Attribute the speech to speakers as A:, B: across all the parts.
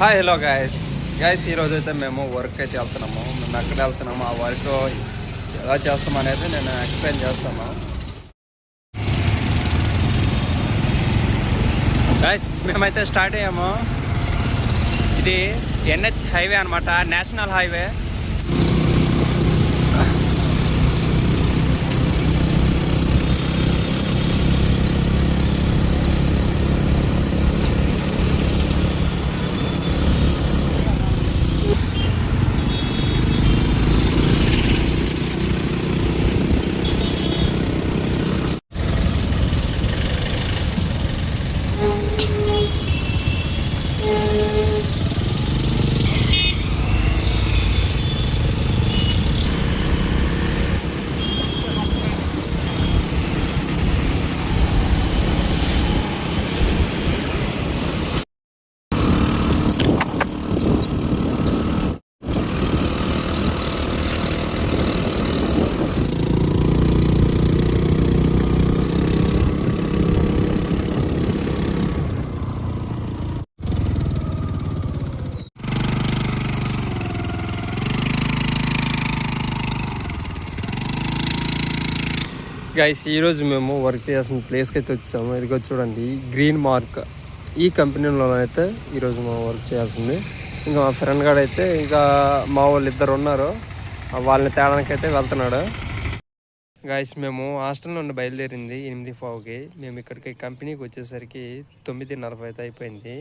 A: Hi hello guys guys ఈరోజు అయితే మేము వర్క్ అయితే వెళ్తున్నాము. మేము ఎక్కడ వెళ్తున్నాము ఆ వర్క్ ఎలా చేస్తాం అనేది నేను ఎక్స్ప్లెయిన్ చేస్తాను. గాయస్ మేమైతే స్టార్ట్ అయ్యాము. ఇది ఎన్హెచ్ హైవే అనమాట నేషనల్ హైవే గైస్ ఈరోజు మేము వర్క్ చేయాల్సిన ప్లేస్కి అయితే వచ్చాము. ఇదిగో చూడండి గ్రీన్ మార్క్ ఈ కంపెనీలో అయితే ఈరోజు మేము వర్క్ చేయాల్సింది. ఇంకా మా ఫ్రెండ్ గారు అయితే ఇంకా మా వాళ్ళు ఇద్దరు ఉన్నారు వాళ్ళని తేడానికైతే వెళ్తున్నాడు. గాయస్ మేము హాస్టల్ నుండి బయలుదేరింది ఎనిమిది పావుకి. మేము ఇక్కడికి కంపెనీకి వచ్చేసరికి తొమ్మిది నలభై అయితే అయిపోయింది.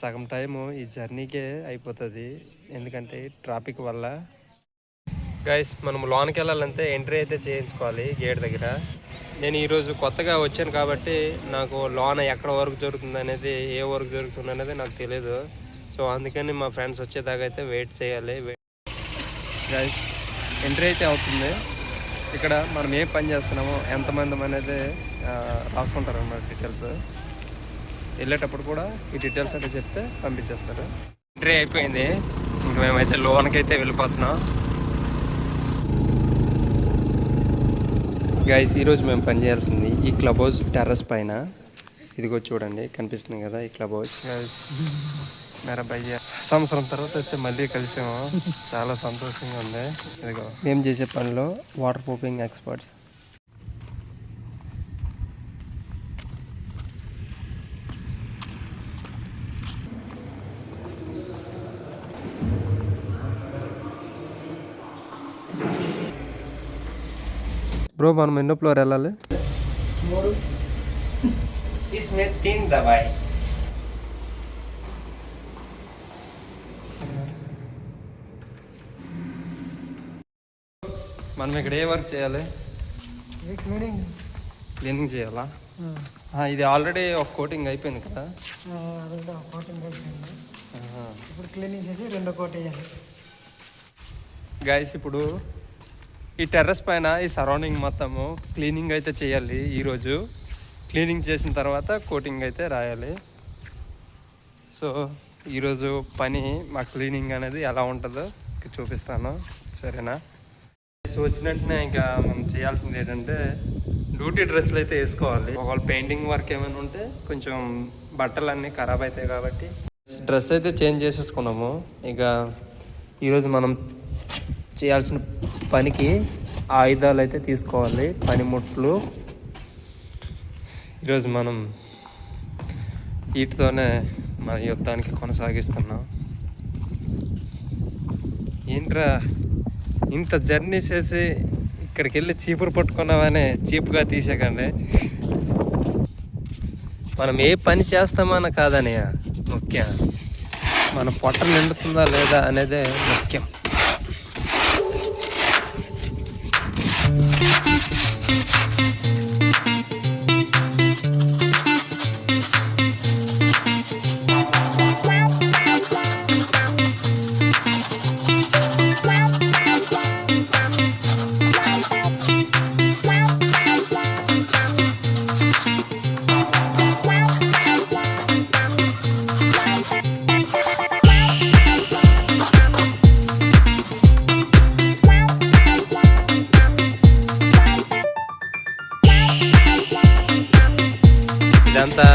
A: సగం టైము ఈ జర్నీకే అయిపోతుంది. ఎందుకంటే ట్రాఫిక్ వల్ల గైస్ మనం లోనికి వెళ్ళాలంటే ఎంట్రీ అయితే చేయించుకోవాలి గేట్ దగ్గర. నేను ఈరోజు కొత్తగా వచ్చాను కాబట్టి నాకు లోన ఎక్కడ వర్క్ జరుగుతుంది అనేది ఏ వర్క్ జరుగుతుంది అనేది నాకు తెలియదు సో అందుకని మా ఫ్రెండ్స్ వచ్చేదాకా అయితే వెయిట్ చేయాలి. గైస్ ఎంట్రీ అయితే అవుతుంది. ఇక్కడ మనం ఏం పని చేస్తున్నామో ఎంతమంది అనేది ఆ, రాసుకుంటారు అన్నమాట డీటెయిల్స్ వెళ్ళేటప్పుడు కూడా ఈ డీటెయిల్స్ అయితే చెప్తే పంపించేస్తారు. ఎంట్రీ అయిపోయింది. ఇంక మేమైతే లోన్కి అయితే వెళ్ళిపోతున్నాం. గైస్ ఈరోజు మేము పని చేయాల్సింది ఈ క్లబ్ హౌస్ టెర్రస్ పైన. ఇదిగో చూడండి కనిపిస్తుంది కదా ఈ క్లబ్ హౌస్ గైస్ మేరా భయ్య. సంవత్సరం తర్వాత వచ్చి మళ్ళీ కలిసాము. చాలా సంతోషంగా ఉంది. ఇదిగో. మేము చేసే పనిలో వాటర్ ప్రూఫింగ్ ఎక్స్పర్ట్స్ బ్రో మనం ఎన్నో ఫ్లోర్ వెళ్ళాలి? మనం ఇక్కడ ఏ వర్క్ చేయాలి?
B: క్లీనింగ్
A: క్లీనింగ్ చేయాలా? ఇది ఆల్రెడీ ఒక కోటింగ్ అయిపోయింది కదా?
B: ఇప్పుడు క్లీనింగ్ చేసి రెండో కోట్ వేయాలి.
A: గాయస్ ఇప్పుడు ఈ టెర్రస్ పైన ఈ సరౌండింగ్ మొత్తము క్లీనింగ్ అయితే చేయాలి ఈరోజు. క్లీనింగ్ చేసిన తర్వాత కోటింగ్ అయితే రాయాలి. సో ఈరోజు పని మా క్లీనింగ్ అనేది ఎలా ఉంటుందో చూపిస్తాను. సరేనా? సో వచ్చిన వెంటనే ఇంకా మనం చేయాల్సింది ఏంటంటే డ్యూటీ డ్రెస్సులు అయితే వేసుకోవాలి. ఒకవేళ పెయింటింగ్ వర్క్ ఏమైనా ఉంటే కొంచెం బట్టలు అన్నీ ఖరాబ్ అవుతాయి కాబట్టి. డ్రెస్ అయితే చేంజ్ చేసేసుకున్నాము. ఇక ఈరోజు మనం చేయాల్సిన పనికి ఆయుధాలు అయితే తీసుకోవాలి పనిముట్లు ఈరోజు మనం వీటితోనే మన యుద్ధానికి కొనసాగిస్తున్నాం. ఏంట్రా ఇంత జర్నీ చేసి ఇక్కడికి వెళ్ళి చీపురు పట్టుకున్నామనే చీపుగా తీసేకండి. మనం ఏ పని చేస్తామన్న కాదనయ్య ముఖ్యం. మన పొట్ట నిండుతుందా లేదా అనేదే ముఖ్యం. Thank you. అంతా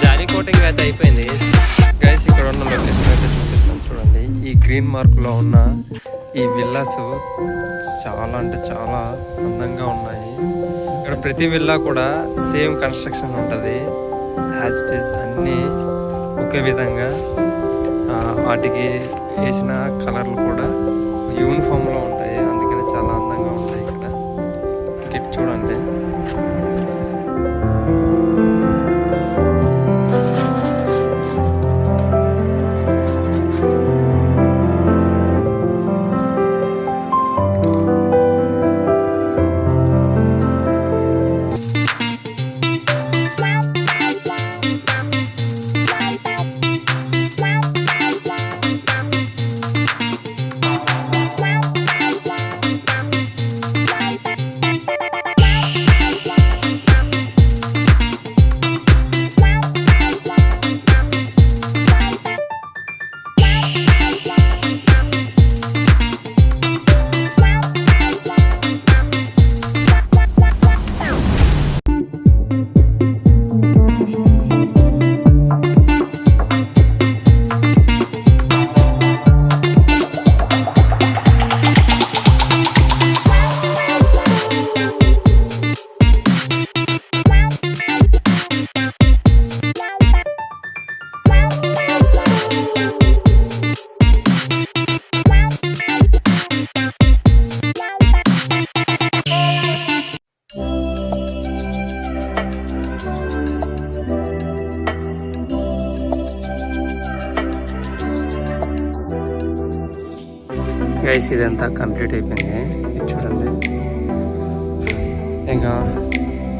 A: జాలికోటకి వేత అయిపోయింది. గైస్ ఇక్కడ ఉన్న లొకేషన్ అయితే చూపిస్తాం. చూడండి ఈ గ్రీన్ మార్క్లో ఉన్న ఈ విల్లాస్ చాలా అంటే చాలా అందంగా ఉన్నాయి. ఇక్కడ ప్రతి విల్లా కూడా సేమ్ కన్స్ట్రక్షన్ ఉంటుంది. యాజ్ ఇట్ అన్నీ ఒకే విధంగా వాటికి వేసిన కలర్లు కూడా యూనిఫామ్లో ఉంటాయి. అందుకని చాలా అందంగా ఉంటాయి ఇక్కడ. కిట్ చూడండి. గైస్ ఇదంతా కంప్లీట్ అయిపోయింది. ఇది చూడండి. ఇంకా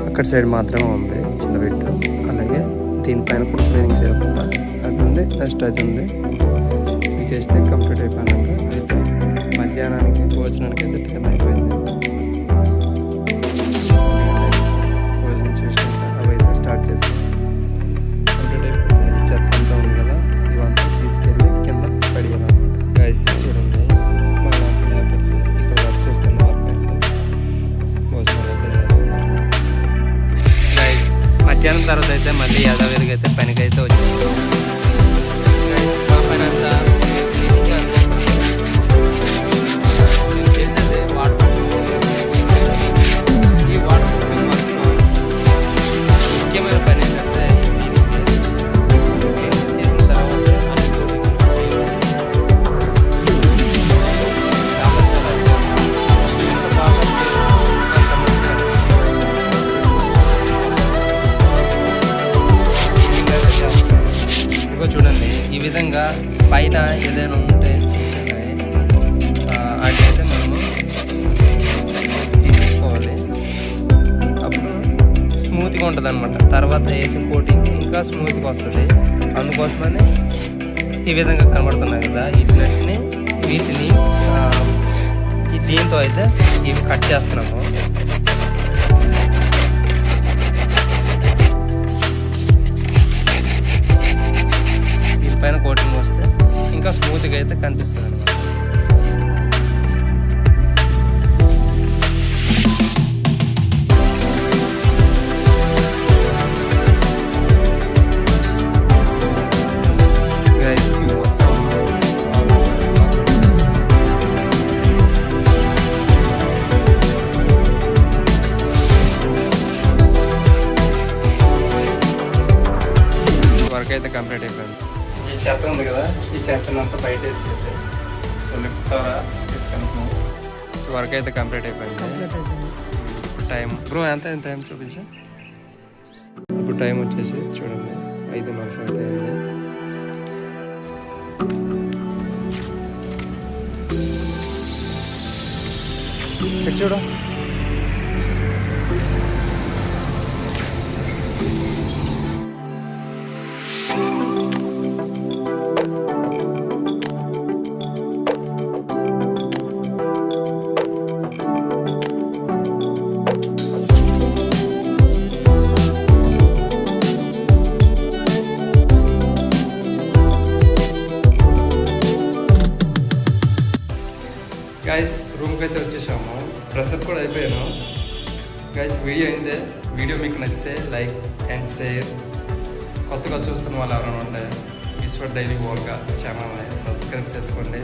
A: అక్కడ సైడ్ మాత్రమే ఉంది చిన్న బిట్టు అలాగే దీనిపైన కూడా క్లీనింగ్ చేయకుండా అది ఉంది నెక్స్ట్ అది ఉంది. ఇది చేస్తే కంప్లీట్ అయిపోయినట్టు. అయితే మధ్యాహ్నానికి భోజనానికి అయితే టైం అయిపోయింది మధ్యాహ్నం తర్వాత అయితే మళ్ళీ యథావిధిగా అయితే పనికైతే అయితే ఉంటుంది అనమాట తర్వాత వేసిన కోటింగ్ ఇంకా స్మూత్గా వస్తుంది. అందుకోసమని ఈ విధంగా కనబడుతున్నాయి కదా వీటిని వీటిని ఈ దీంతో అయితే ఇవి కట్ చేస్తున్నాము. దీనిపైన కోటింగ్ వస్తే ఇంకా స్మూత్గా అయితే కనిపిస్తుంది కదా? ఈ చెత్తను అంతా బయట వేసేది సో లిఫ్ట్ ద్వారా తీసుకెళ్తున్నాం. వర్క్ అయితే కంప్లీట్ అయిపోయింది.
B: కంప్లీట్ అయిపోయింది.
A: ఇప్పుడు టైం. బ్రో ఎంత అయింది టైం చూపించా. ఇప్పుడు టైం వచ్చేసి చూడండి ఐదు నిమిషాలు అయింది. ఇక్కడ చూడు. డ్రెస్అప్ కూడా అయిపోయాను. గైస్ వీడియో అయిందే వీడియో మీకు నచ్చితే లైక్ అండ్ షేర్. కొత్తగా చూస్తున్న వాళ్ళు ఎవరైనా ఉంటే ఈశ్వర్ డైలీ వోల్గా ఛానల్ని సబ్స్క్రైబ్ చేసుకోండి.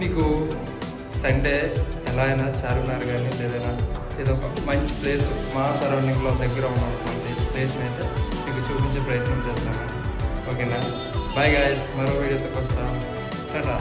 A: మీకు సండే ఎలా అయినా చార్మినార్ కానీ లేదైనా ఏదో ఒక మంచి ప్లేస్ మా సరౌండింగ్లో దగ్గర ఉన్నటువంటి ప్లేస్ని అయితే మీకు చూపించే ప్రయత్నం చేస్తాను. ఓకేనా బాయ్ గాయస్ మరో వీడియోతో వస్తాం టాటా